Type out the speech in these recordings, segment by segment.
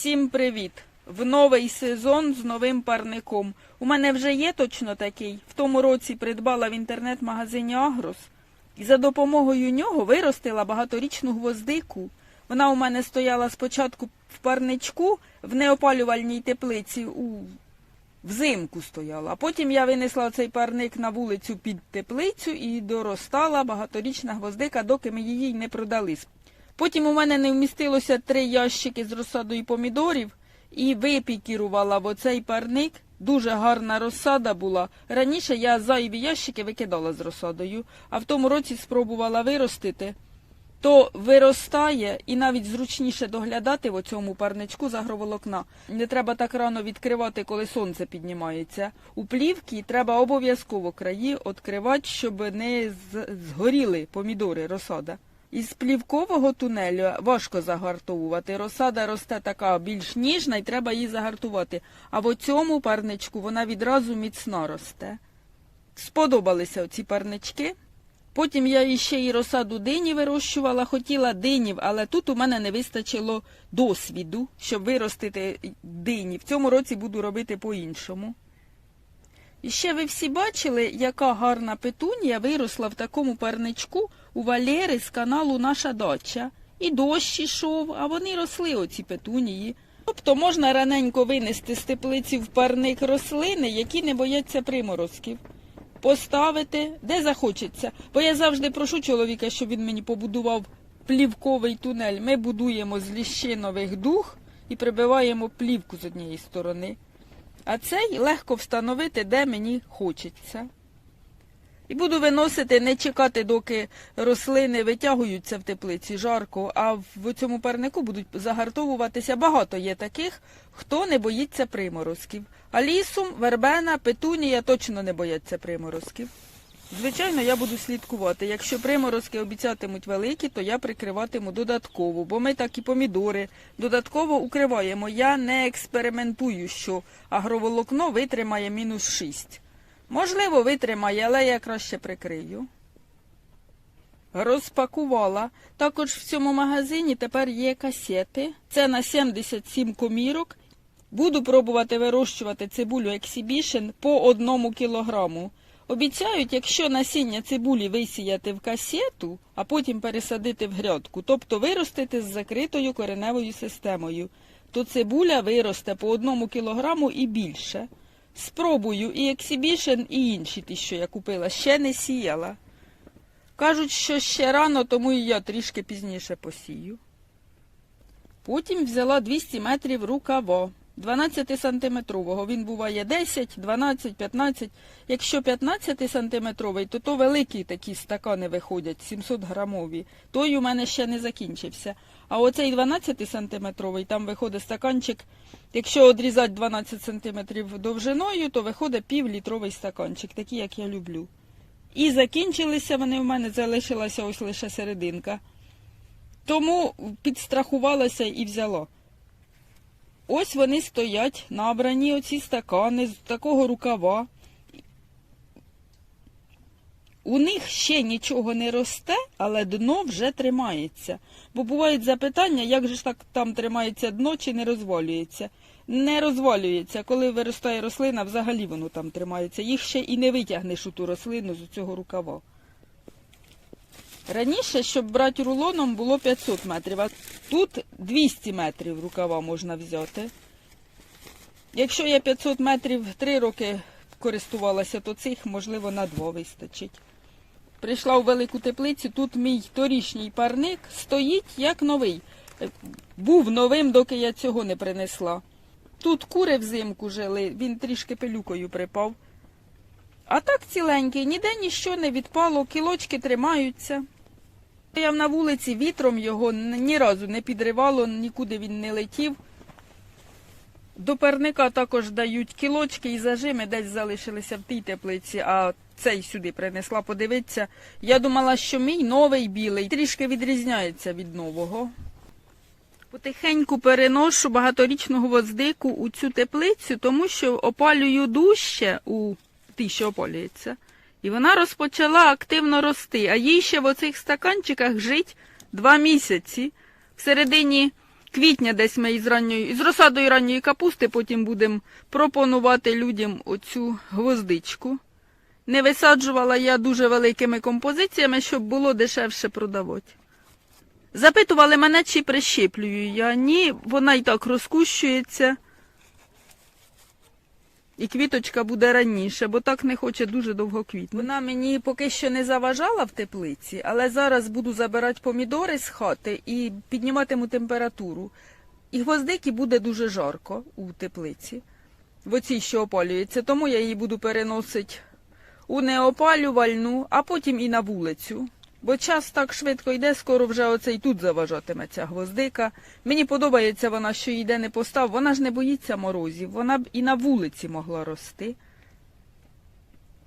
Всім привіт! В новий сезон з новим парником. У мене вже є точно такий. В тому році придбала в інтернет-магазині Агрос і за допомогою нього виростила багаторічну гвоздику. Вона у мене стояла спочатку в парничку в неопалювальній теплиці у взимку стояла. А потім я винесла цей парник на вулицю під теплицю і доростала багаторічна гвоздика, доки ми її не продали. Потім у мене не вмістилося три ящики з розсадою помідорів і випікірувала в оцей парник. Дуже гарна розсада була. Раніше я зайві ящики викидала з розсадою, а в тому році спробувала виростити. То виростає і навіть зручніше доглядати в цьому парничку з агроволокна. Не треба так рано відкривати, коли сонце піднімається. У плівки треба обов'язково краї відкривати, щоб не згоріли помідори, розсада. Із плівкового тунелю важко загартовувати. Розсада росте така більш ніжна і треба її загартувати. А в цьому парничку вона відразу міцно росте. Сподобалися оці парнички. Потім я іще і розсаду дині вирощувала, хотіла динів, але тут у мене не вистачило досвіду, щоб виростити дині. В цьому році буду робити по-іншому. І ще ви всі бачили, яка гарна петунія виросла в такому парничку у Валєри з каналу Наша дача. І дощ ішов, а вони росли оці петунії. Тобто можна раненько винести з теплиці в парник рослини, які не бояться приморозків. Поставити, де захочеться. Бо я завжди прошу чоловіка, щоб він мені побудував плівковий тунель. Ми будуємо з ліщинових дух і прибиваємо плівку з однієї сторони. А цей легко встановити, де мені хочеться. І буду виносити, не чекати, доки рослини витягуються в теплиці жарко, а в цьому парнику будуть загартовуватися. Багато є таких, хто не боїться приморозків. А лісум, вербена, петунія точно не бояться приморозків. Звичайно, я буду слідкувати. Якщо приморозки обіцятимуть великі, то я прикриватиму додатково, бо ми так і помідори додатково укриваємо. Я не експериментую, що агроволокно витримає мінус 6. Можливо, витримає, але я краще прикрию. Розпакувала. Також в цьому магазині тепер є касети. Це на 77 комірок. Буду пробувати вирощувати цибулю Exhibition по одному кілограму. Обіцяють, якщо насіння цибулі висіяти в касету, а потім пересадити в грядку, тобто виростити з закритою кореневою системою, то цибуля виросте по одному кілограму і більше. Спробую і Exhibition, і інші ті, що я купила, ще не сіяла. Кажуть, що ще рано, тому і я трішки пізніше посію. Потім взяла 200 метрів рукава. 12-сантиметрового. Він буває 10, 12, 15. Якщо 15-сантиметровий, то то великі такі стакани виходять, 700 грамові. Той у мене ще не закінчився. А оцей 12-сантиметровий, там виходить стаканчик. Якщо одрізати 12 сантиметрів довжиною, то виходить півлітровий стаканчик, такий, як я люблю. І закінчилися вони в мене, залишилася ось лише серединка. Тому підстрахувалася і взяла. Ось вони стоять, набрані оці стакани з такого рукава. У них ще нічого не росте, але дно вже тримається. Бо бувають запитання, як же ж так там тримається дно чи не розвалюється. Не розвалюється. Коли виростає рослина, взагалі воно там тримається. Їх ще і не витягнеш у ту рослину з цього рукава. Раніше, щоб брати рулоном, було 500 метрів, а тут 200 метрів рукава можна взяти. Якщо я 500 метрів 3 роки користувалася, то цих, можливо, на 2 вистачить. Прийшла у велику теплицю, тут мій торішній парник стоїть як новий. Був новим, доки я цього не принесла. Тут кури взимку жили, він трішки пилюкою припав. А так ціленький, ніде ніщо не відпало, кілочки тримаються. Я на вулиці вітром його ні разу не підривало, нікуди він не летів. До парника також дають кілочки і зажими десь залишилися в тій теплиці, а цей сюди принесла подивитися. Я думала, що мій новий білий трішки відрізняється від нового. Потихеньку переношу багаторічну гвоздику у цю теплицю, тому що опалюю дужче у тій, що опалюється. І вона розпочала активно рости, а їй ще в оцих стаканчиках жить два місяці. В середині квітня десь ми із ранньої, із розсадою ранньої капусти потім будемо пропонувати людям оцю гвоздичку. Не висаджувала я дуже великими композиціями, щоб було дешевше продавати. Запитували мене, чи прищеплюю я. Ні, вона і так розкущується. І квіточка буде раніше, бо так не хоче дуже довго квітнути. Вона мені поки що не заважала в теплиці, але зараз буду забирати помідори з хати і підніматиму температуру. І гвоздики буде дуже жарко у теплиці, в оцій, що опалюється, тому я її буду переносити у неопалювальну, а потім і на вулицю. Бо час так швидко йде, скоро вже оце і тут заважатиме ця гвоздика. Мені подобається вона, що йде не постав. Вона ж не боїться морозів, вона б і на вулиці могла рости.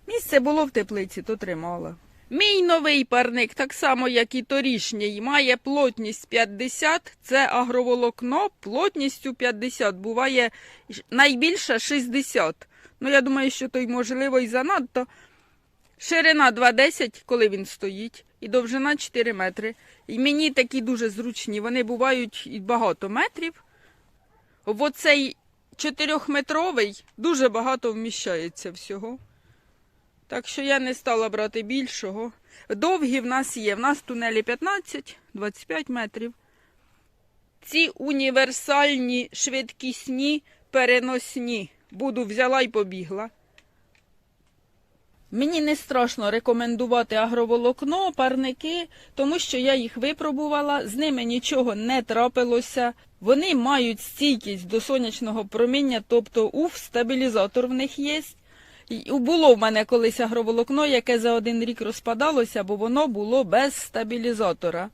Місце було в теплиці, то тримала. Мій новий парник, так само як і торішній, має плотність 50, це агроволокно, плотністю 50, буває найбільше 60. Ну, я думаю, що то й можливо і занадто. Ширина 2,10, коли він стоїть, і довжина 4 метри. І мені такі дуже зручні. Вони бувають і багато метрів. Оцей 4-метровий дуже багато вміщається всього. Так що я не стала брати більшого. Довгі в нас є. В нас тунелі 15-25 метрів. Ці універсальні, швидкісні, переносні. Буду взяла і побігла. Мені не страшно рекомендувати агроволокно, парники, тому що я їх випробувала, з ними нічого не трапилося. Вони мають стійкість до сонячного проміння, тобто УФ, стабілізатор в них є. Було в мене колись агроволокно, яке за один рік розпадалося, бо воно було без стабілізатора.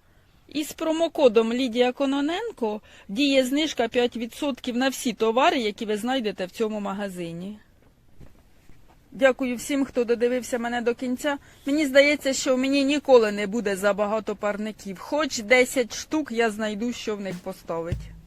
І з промокодом Лідія Кононенко діє знижка 5% на всі товари, які ви знайдете в цьому магазині. Дякую всім, хто додивився мене до кінця. Мені здається, що в мені ніколи не буде забагато парників. Хоч 10 штук я знайду, що в них поставити.